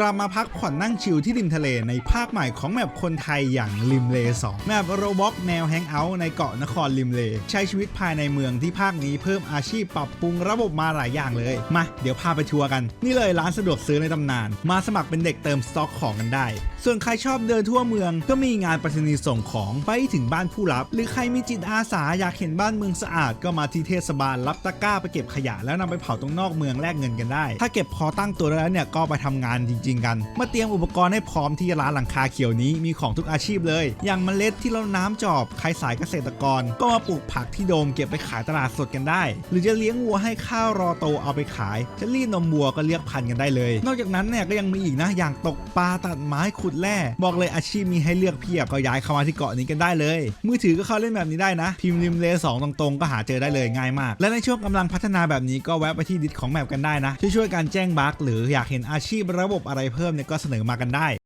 กลับมาพักผ่อนนั่งชิลที่ริมทะเลในภาคใหม่ของแมปคนไทยอย่างริมเล 2 แมปโรบ็อกแนวแฮงเอาท์ในเกาะนครริมเล ใช้ชีวิตภายในเมืองที่ภาคนี้เพิ่มอาชีพปรับปรุงระบบมาหลายอย่างเลย มา เดี๋ยวพาไปทัวร์กัน นี่เลยร้านสะดวกซื้อในตำนาน มาสมัครเป็นเด็กเติมสต็อกของกันได้ ส่วนใครชอบเดินทั่วเมือง ก็มีงานปรษณีส่งของไปถึงบ้านผู้รับ หรือใครมีจิตอาสาอยากเห็นบ้านเมืองสะอาด ก็มาที่เทศบาลรับตะกร้าไปเก็บขยะแล้วนำไปเผาตรงนอกเมืองแลกเงินกันได้ ถ้าเก็บพอตั้งตัวแล้วเนี่ยก็ไปทำงานจริง ๆ กัน มาเตรียมอุปกรณ์ให้พร้อมที่ร้านหลังคาเขียวนี้มีของทุกอาชีพเลย อย่างเมล็ดที่เราน้ำจอบใครสายเกษตรกร ก็มาปลูกผักที่โดมเก็บไปขายตลาดสดกันได้ หรือจะเลี้ยงวัวให้ข้าวรอโตเอาไปขาย จะรีดนมวัวก็เรียกพันกันได้เลย นอกจากนั้นเนี่ยก็ยังมีอีกนะอย่างตกปลาตัดไม้ขุดแร่บอกเลยอาชีพมีให้เลือกเพียบก็ย้ายเข้ามาที่เกาะนี้กันได้เลย มือถือก็เข้าเล่นแบบนี้ได้นะ พิมพ์ริมเลสองตรงๆ ก็หาเจอได้เลยง่ายมาก และในช่วงกำลังพัฒนาแบบนี้ก็แวะไปที่ดิสของแมปกันได้นะช่วยๆกันแจ้งบั๊กหรืออยากเห็นอาชีพระบบอะไรเพิ่มเนี่ยก็เสนอมากันได้